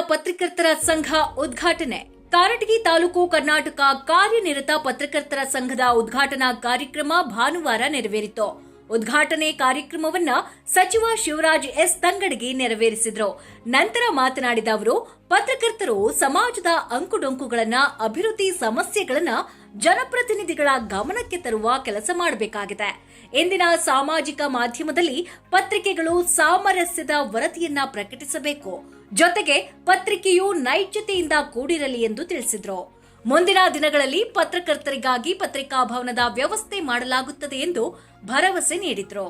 ಪತ್ರಕರ್ತರ ಸಂಘ ಉದ್ಘಾಟನೆ. ಕಾರಟಗಿ ತಾಲೂಕು ಕರ್ನಾಟಕ ಕಾರ್ಯನಿರತ ಪತ್ರಕರ್ತರ ಸಂಘದ ಉದ್ಘಾಟನಾ ಕಾರ್ಯಕ್ರಮ ಭಾನುವಾರ ನೆರವೇರಿತು. ಉದ್ಘಾಟನೆ ಕಾರ್ಯಕ್ರಮವನ್ನ ಸಚಿವ ಶಿವರಾಜ್ ಎಸ್ ತಂಗಡಗಿ ನೆರವೇರಿಸಿದ್ರು. ನಂತರ ಮಾತನಾಡಿದ ಅವರು, ಪತ್ರಕರ್ತರು ಸಮಾಜದ ಅಂಕುಡೊಂಕುಗಳನ್ನ, ಅಭಿವೃದ್ಧಿ ಸಮಸ್ಯೆಗಳನ್ನ ಜನಪ್ರತಿನಿಧಿಗಳ ಗಮನಕ್ಕೆ ತರುವ ಕೆಲಸ ಮಾಡಬೇಕಾಗಿದೆ. ಇಂದಿನ ಸಾಮಾಜಿಕ ಮಾಧ್ಯಮದಲ್ಲಿ ಪತ್ರಿಕೆಗಳು ಸಾಮರಸ್ಯದ ವರದಿಯನ್ನ ಪ್ರಕಟಿಸಬೇಕು. ಜೊತೆಗೆ ಪತ್ರಿಕೆಯು ನೈಜತೆಯಿಂದ ಕೂಡಿರಲಿ ಎಂದು ತಿಳಿಸಿದ್ರು. ಮುಂದಿನ ದಿನಗಳಲ್ಲಿ ಪತ್ರಕರ್ತರಿಗಾಗಿ ಪತ್ರಿಕಾ ಭವನದ ವ್ಯವಸ್ಥೆ ಮಾಡಲಾಗುತ್ತದೆ ಎಂದು ಭರವಸೆ ನೀಡಿದರು.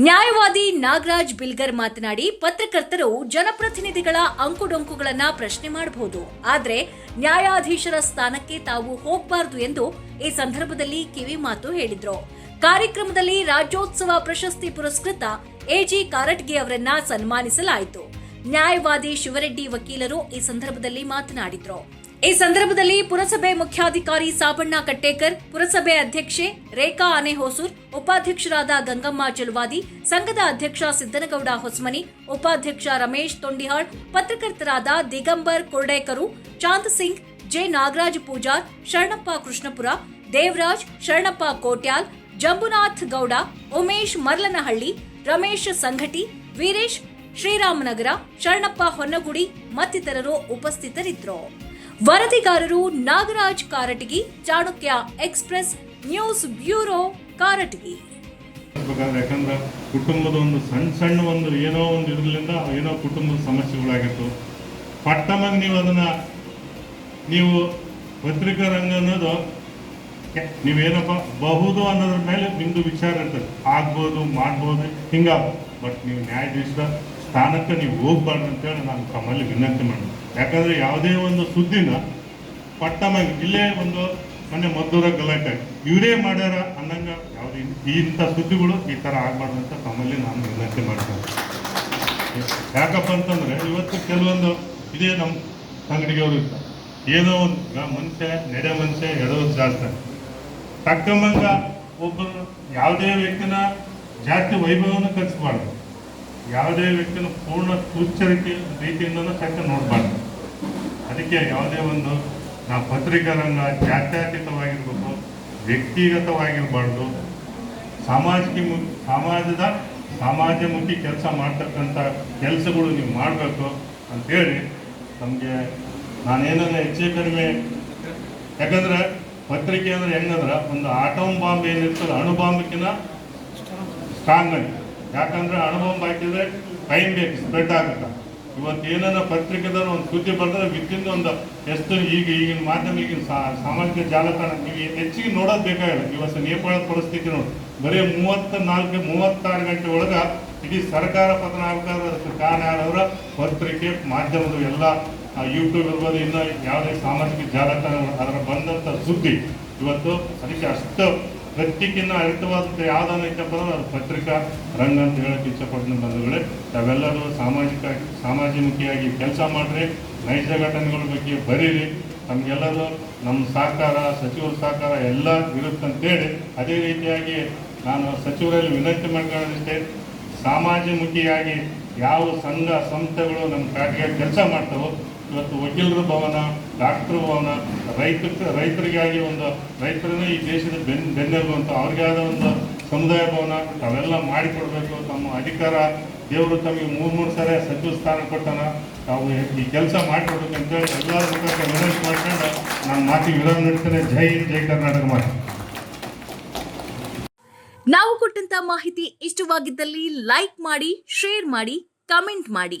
ನ್ಯಾಯವಾದಿ ನಾಗರಾಜ್ ಬಿಲ್ಗರ್ ಮಾತನಾಡಿ, ಪತ್ರಕರ್ತರು ಜನಪ್ರತಿನಿಧಿಗಳ ಅಂಕುಡೊಂಕುಗಳನ್ನ ಪ್ರಶ್ನೆ ಮಾಡಬಹುದು. ಆದರೆ ನ್ಯಾಯಾಧೀಶರ ಸ್ಥಾನಕ್ಕೆ ತಾವು ಹೋಗಬಾರದು ಎಂದು ಈ ಸಂದರ್ಭದಲ್ಲಿ ಕಿವಿ ಮಾತು ಹೇಳಿದ್ರು. ಕಾರ್ಯಕ್ರಮದಲ್ಲಿ ರಾಜ್ಯೋತ್ಸವ ಪ್ರಶಸ್ತಿ ಪುರಸ್ಕೃತ ಎಜಿ ಕಾರಟ್ಗೆ ಅವರನ್ನ ಸನ್ಮಾನಿಸಲಾಯಿತು. ನ್ಯಾಯವಾದಿ ಶಿವರೆಡ್ಡಿ ವಕೀಲರು ಈ ಸಂದರ್ಭದಲ್ಲಿ ಮಾತನಾಡಿದ್ರು. ಈ ಸಂದರ್ಭದಲ್ಲಿ ಪುರಸಭೆ ಮುಖ್ಯಾಧಿಕಾರಿ ಸಾಬಣ್ಣ ಕಟ್ಟೇಕರ್, ಪುರಸಭೆ ಅಧ್ಯಕ್ಷೆ ರೇಖಾ ಆನೆಹೊಸೂರ್, ಉಪಾಧ್ಯಕ್ಷರಾದ ಗಂಗಮ್ಮ ಚಲುವಾದಿ ಸಂಘದ ಅಧ್ಯಕ್ಷ ಸಿದ್ದನಗೌಡ ಹೊಸಮನಿ, ಉಪಾಧ್ಯಕ್ಷ ರಮೇಶ್ ತೊಂಡಿಹಾಳ್, ಪತ್ರಕರ್ತರಾದ ದಿಗಂಬರ್ ಕೊರ್ಡೇಕರು, ಚಾಂದ್ ಸಿಂಗ್, ಜೆ ನಾಗರಾಜ್ ಪೂಜಾರ್, ಶರಣಪ್ಪ ಕೃಷ್ಣಪುರ, ದೇವರಾಜ್, ಶರಣಪ್ಪ ಕೋಟ್ಯಾಲ್, ಜಂಬುನಾಥ್ ಗೌಡ, ಉಮೇಶ್ ಮರ್ಲನಹಳ್ಳಿ, ರಮೇಶ್ ಸಂಘಟಿ, ವೀರೇಶ್ ಶ್ರೀರಾಮನಗರ, ಶರಣಪ್ಪ ಹೊನ್ನಗುಡಿ ಮತ್ತಿತರರು ಉಪಸ್ಥಿತರಿದ್ದರು. ವರದಿಗಾರರು Nagaraj Karatagi, Chanakya express news bureau Karatagi. ಯಾಕಂದ್ರೆ ಕುಟುಂಬದ ಒಂದು ಸಣ್ಣ ಸಣ್ಣ ಒಂದು ಏನೋ ಒಂದು ಇದರಿಂದ ಏನೋ ಕುಟುಂಬದ ಸಮಸ್ಯೆಗಳಾಗಿತ್ತು. ಪಟ್ಟಮಂಗ್ ನೀವು ಅದನ್ನ ನೀವು ಪತ್ರಿಕಾ ರಂಗ ಅನ್ನೋದು ನೀವೇನಪ್ಪ ಬಹುದು ಅನ್ನೋದ್ರ ಮೇಲೆ ನಿಮ್ದು ವಿಚಾರ ಇರ್ತದೆ. ಆಗ್ಬೋದು, ಮಾಡ್ಬೋದು ಹಿಂಗ ಬಟ್ ನೀವು ನ್ಯಾಯಾಧೀಶರ ಸ್ಥಾನಕ್ಕೆ ನೀವು ಹೋಗ್ಬಾರ್ದು ಅಂತೇಳಿ ನಾನು ತಮ್ಮಲ್ಲಿ ವಿನಂತಿ ಮಾಡಿದೆ ಯಾಕಂದರೆ ಯಾವುದೇ ಒಂದು ಸುದ್ದಿನ ಪಟ್ಟಮಾಗಿ ಇಲ್ಲೇ ಒಂದು ಮೊನ್ನೆ ಮದ್ದೂರ ಗಲಾಟೆ. ಇವರೇ ಮಾಡ್ಯಾರ ಅನ್ನಂಗ ಯಾವುದೇ ಇಂಥ ಸುದ್ದಿಗಳು ಈ ಥರ ಆಗ್ಬಾರ್ದು ಅಂತ ತಮ್ಮಲ್ಲಿ ನಾನು ವಿನಂತಿ ಮಾಡ್ತೇನೆ. ಯಾಕಪ್ಪ ಅಂತಂದರೆ ಇವತ್ತು ಕೆಲವೊಂದು ಇದೇ ನಮ್ಮ ಅಂಗಡಿಗೆವ್ರು ಇರ್ತಾರೆ. ಏನೋ ಒಂದು ಮನುಷ್ಯ ನಡೆ ಮನುಷ್ಯ ಎಡೋದು ಜಾಸ್ತಿ. ತಕ್ಕಂಬಂಗ ಒಬ್ಬರು ಯಾವುದೇ ವ್ಯಕ್ತಿನ ಜಾಸ್ತಿ ವೈಭವನ ಕಲಿಸ್ಬಾರ್ದು. ಯಾವುದೇ ವ್ಯಕ್ತಿನ ಪೂರ್ಣ ಸುಚ್ಚರಿಕೆ ರೀತಿಯಿಂದನೂ ಸಹಿತ ನೋಡಬಾರ್ದು. ಅದಕ್ಕೆ ಯಾವುದೇ ಒಂದು, ನಾವು ಪತ್ರಿಕಾ ರಂಗ ಜಾತ್ಯತೀತವಾಗಿರ್ಬೇಕು ವ್ಯಕ್ತಿಗತವಾಗಿರಬಾರ್ದು. ಸಾಮಾಜಿಕ ಮು- ಸಮಾಜದ ಸಮಾಜಮುಖಿ ಕೆಲಸ ಮಾಡ್ತಕ್ಕಂಥ ಕೆಲಸಗಳು ನೀವು ಮಾಡಬೇಕು ಅಂತೇಳಿ ನಮಗೆ ನಾನೇನಾರ ಹೆಚ್ಚು ಕಡಿಮೆ, ಯಾಕಂದ್ರೆ ಪತ್ರಿಕೆ ಅಂದ್ರೆ ಹೆಂಗಂದ್ರೆ ಒಂದು ಆಟೋಮ್ ಬಾಂಬ್ ಏನಿರ್ತದೆ, ಅಣು ಬಾಂಬ್ಕಿನ ಸ್ಟ್ರಾಂಗ್. ಆಗಿ ಯಾಕಂದ್ರೆ ಅನುಭವ ಹಾಕಿದ್ರೆ ಟೈಮ್ ಬೇಕು ಸ್ಪ್ರೆಡ್ ಆಗುತ್ತೆ. ಇವತ್ತು ಏನನ್ನ ಪತ್ರಿಕೆದವ್ರು ಒಂದು ಸುದ್ದಿ ಬರ್ತದೆ ವಿತ್ತಿಂದ ಒಂದು ಎಷ್ಟು ಈಗ ಈಗಿನ ಮಾಧ್ಯಮ ಈಗಿನ ಸಾಮಾಜಿಕ ಜಾಲತಾಣ ನೀವು ಹೆಚ್ಚಿಗೆ ನೋಡೋದು ಬೇಕಾಗಿಲ್ಲ. ಇವತ್ತು ನೇಪಾಳದ ಪರಿಸ್ಥಿತಿ ನೋಡಿ. ಬರೀ ಮೂವತ್ತ ನಾಲ್ಕು ಮೂವತ್ತಾರು ಗಂಟೆ ಒಳಗ ಇಡೀ ಸರ್ಕಾರ ಪತನ ಅದಕ್ಕೆ ಕಾರಣ ಯಾರವರ ಪತ್ರಿಕೆ ಮಾಧ್ಯಮದ ಎಲ್ಲ ಯೂಟ್ಯೂಬ್ ಇರ್ಬೋದು, ಇನ್ನೂ ಯಾವುದೇ ಸಾಮಾಜಿಕ ಜಾಲತಾಣ ಅದರ ಬಂದಂಥ ಸುದ್ದಿ. ಇವತ್ತು ಅದಕ್ಕೆ ಅಷ್ಟು ಪ್ರತ್ಯೇಕಿನ್ನ ಅರಿತವಾದಂಥ ಯಾವ್ದಾನ ಐತಪ್ಪ ಅಂದ್ರೆ ಅದು ಪತ್ರಿಕಾ, ರಂಗ ಅಂತ ಹೇಳಕ್ಕೆ ಇಷ್ಟಪಡ್ತೀನಿ ಬಂಧುಗಳೇ. ತಾವೆಲ್ಲರೂ ಸಾಮಾಜಿಕ, ಸಾಮಾಜಿಕಮುಖಿಯಾಗಿ ಕೆಲಸ ಮಾಡಿರಿ, ನೈಜ ಘಟನೆಗಳ ಬಗ್ಗೆ ಬರೀರಿ. ನಮಗೆಲ್ಲರೂ ನಮ್ಮ ಸಹಕಾರ, ಸಚಿವರ ಸಹಕಾರ ಎಲ್ಲ ಇರುತ್ತಂತೇಳಿ ಅದೇ ರೀತಿಯಾಗಿ ನಾನು ಸಚಿವರಲ್ಲಿ ವಿನಂತಿ ಮಾಡ್ಕೊಳ್ಳೋದಿಷ್ಟೇ ಸಮಾಜಮುಖಿಯಾಗಿ ಯಾವ ಸಂಘ, ಸಂಸ್ಥೆಗಳು ನಮ್ಮ ಕಾರ್ಯ ಕೆಲಸ ಮಾಡ್ತಾವೋ ಇವತ್ತು ವಕೀಲರ ಭವನ, ಡಾಕ್ಟರ್ ಭವನ, ರೈತ, ರೈತರಿಗಾಗಿ ಒಂದು, ರೈತರನ್ನೇ ಈ ದೇಶದ ಬೆನ್, ಬೆನ್ನೆಲುಬು ಅಂತ ಅವ್ರಿಗೆ ಆದ ಒಂದು ಸಮುದಾಯ ಭವನ ಅವೆಲ್ಲ ಮಾಡಿಕೊಡ್ಬೇಕು ತಮ್ಮ ಅಧಿಕಾರ. ದೇವರು ತಮಗೆ ಮೂರು ಮೂರು ಸಾರಿ ಸಚಿವ ಸ್ಥಾನ ಕೊಟ್ಟನ. ತಾವು ಈ ಕೆಲಸ ಮಾಡಿಕೊಡ್ಬೇಕು ಅಂತೇಳಿ ಎಲ್ಲರ ಮುಖಾಂತರ ವಿನಂತಿ ಮಾಡ್ಕೊಂಡು ನಾನು ಮಾತಿಗೆ ವಿರೋಧ ನೀಡ್ತೇನೆ. ಜೈ ಜೈ ಕರ್ನಾಟಕ ಮಾತು. ನಾವು ಕೊಟ್ಟಂತ ಮಾಹಿತಿ ಇಷ್ಟವಾಗಿದ್ದಲ್ಲಿ ಲೈಕ್ ಮಾಡಿ ಶೇರ್ ಮಾಡಿ ಕಮೆಂಟ್ ಮಾಡಿ.